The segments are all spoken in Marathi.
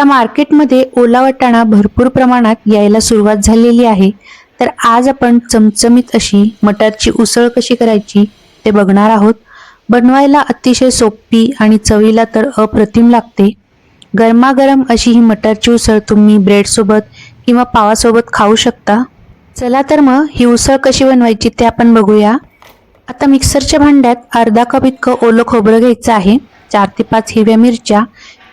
आता मार्केटमध्ये ओला वाटाणा भरपूर प्रमाणात यायला सुरुवात झालेली आहे. तर आज आपण चमचमीत अशी मटारची उसळ कशी करायची ते बघणार आहोत. बनवायला अतिशय सोपी आणि चवीला तर अप्रतिम लागते. गरमागरम अशी ही मटारची उसळ तुम्ही ब्रेडसोबत किंवा पावासोबत खाऊ शकता. चला तर मग ही उसळ कशी बनवायची ते आपण बघूया. आता मिक्सरच्या भांड्यात अर्धा कप इतकं ओलं खोबरं घ्यायचं आहे. चार ते पाच हिरव्या मिरच्या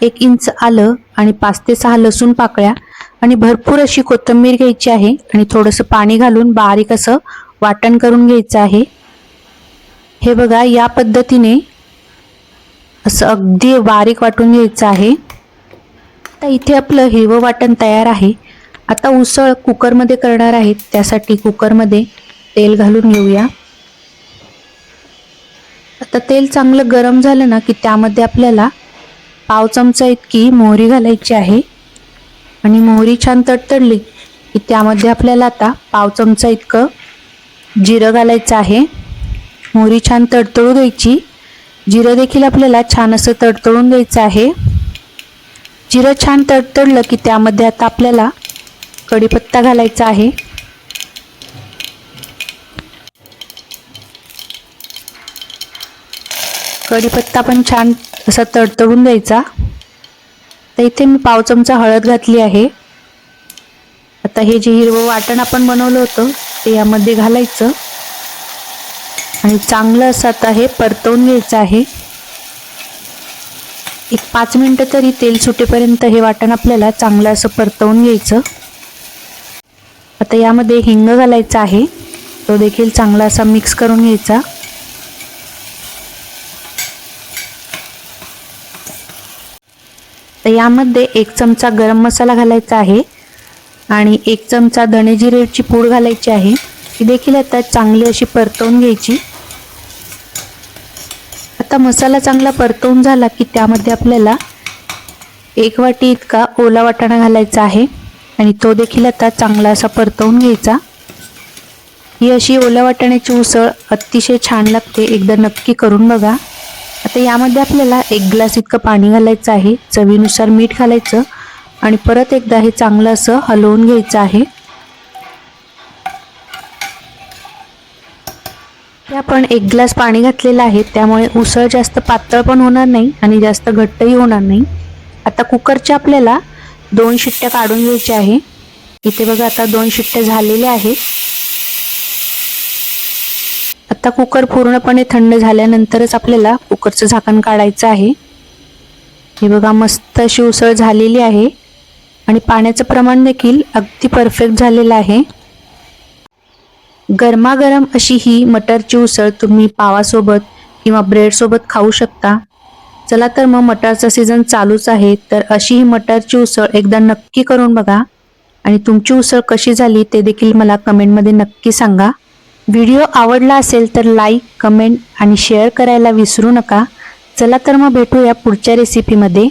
एक इंच आलं आणि पाच ते सहा लसूण पाकळ्या आणि भरपूर अशी कोथिंबीर घ्यायची आहे आणि थोडंसं पाणी घालून बारीक असं वाटण करून घ्यायचं आहे. हे बघा या पद्धतीने असं अगदी बारीक वाटून घ्यायचं आहे. आता इथे आपलं हिरवं वाटण तयार आहे. आता उसळ कुकरमध्ये करणार आहेत त्यासाठी कुकरमध्ये तेल घालून घेऊया. आता तेल चांगलं गरम झालं ना की त्यामध्ये आपल्याला पाव चमचा इतकी मोहरी घालायची आहे. आणि मोहरी छान तडतडली की त्यामध्ये आपल्याला आता पाव चमचा इतकं जिरं घालायचं आहे. मोहरी छान तडतडू द्यायची. जिरं देखील आपल्याला छान असं तडतडून द्यायचं आहे. जिरं छान तडतडलं की त्यामध्ये आता आपल्याला कढीपत्ता घालायचा आहे. कढीपत्ता पण छान असा तडतडून द्यायचा. तर इथे मी पाव चमचा हळद घातली आहे. आता हे जे हिरवं वाटण आपण बनवलं होतं ते यामध्ये घालायचं. आणि चांगलं असं आता हे परतवून घ्यायचं आहे. एक पाच मिनटं तरी तेल सुटेपर्यंत हे वाटण आपल्याला चांगलं असं परतवून घ्यायचं. आता यामध्ये हिंग घालायचं आहे. तो देखील चांगला असा मिक्स करून घ्यायचा. तर यामध्ये एक चमचा गरम मसाला घालायचा आहे आणि एक चमचा धणे जिरेची पूड घालायची आहे. ती देखील आता चांगली अशी परतवून घ्यायची. आता मसाला चांगला परतवून झाला की त्यामध्ये आपल्याला एक वाटी इतका ओला वाटाणा घालायचा आहे आणि तो देखील आता चांगला असा परतवून घ्यायचा. ही अशी ओल्या वाटाण्याची उसळ अतिशय छान लागते. एकदा नक्की करून बघा. आता यामध्ये आपल्याला एक ग्लास इतकं पाणी घालायचं आहे. चवीनुसार मीठ घालायचं आणि परत एकदा हे चांगलं असं हलवून घ्यायचं आहे. आपण एक ग्लास पाणी घातलेलं आहे. त्यामुळे उसळ जास्त पातळ पण होणार नाही आणि जास्त घट्टही होणार नाही. आता कुकरच्या आपल्याला दोन शिट्ट्या काढून घ्यायच्या आहे. इथे बघा आता दोन शिट्ट्या झालेल्या आहेत. आता कुकर पूर्णपणे थंड झाल्यानंतरच आपल्याला कुकरचं झाकण काढायचं आहे. हे बघा मस्त अशी उसळ झालेली आहे. आणि पाण्याचं प्रमाण देखील अगदी परफेक्ट झालेलं आहे. गरमागरम अशी ही मटरची उसळ तुम्ही पावासोबत किंवा ब्रेडसोबत खाऊ शकता. चला तर मग मटारचा सीझन चालूच आहे. तर अशी ही मटारची उसळ एकदा नक्की करून बघा. आणि तुमची उसळ कशी झाली ते देखील मला कमेंटमध्ये नक्की सांगा. व्हिडिओ आवडला असेल तर लाईक कमेंट आणि शेअर करायला विसरू नका. चला तर मग भेटूया पुढच्या रेसिपीमध्ये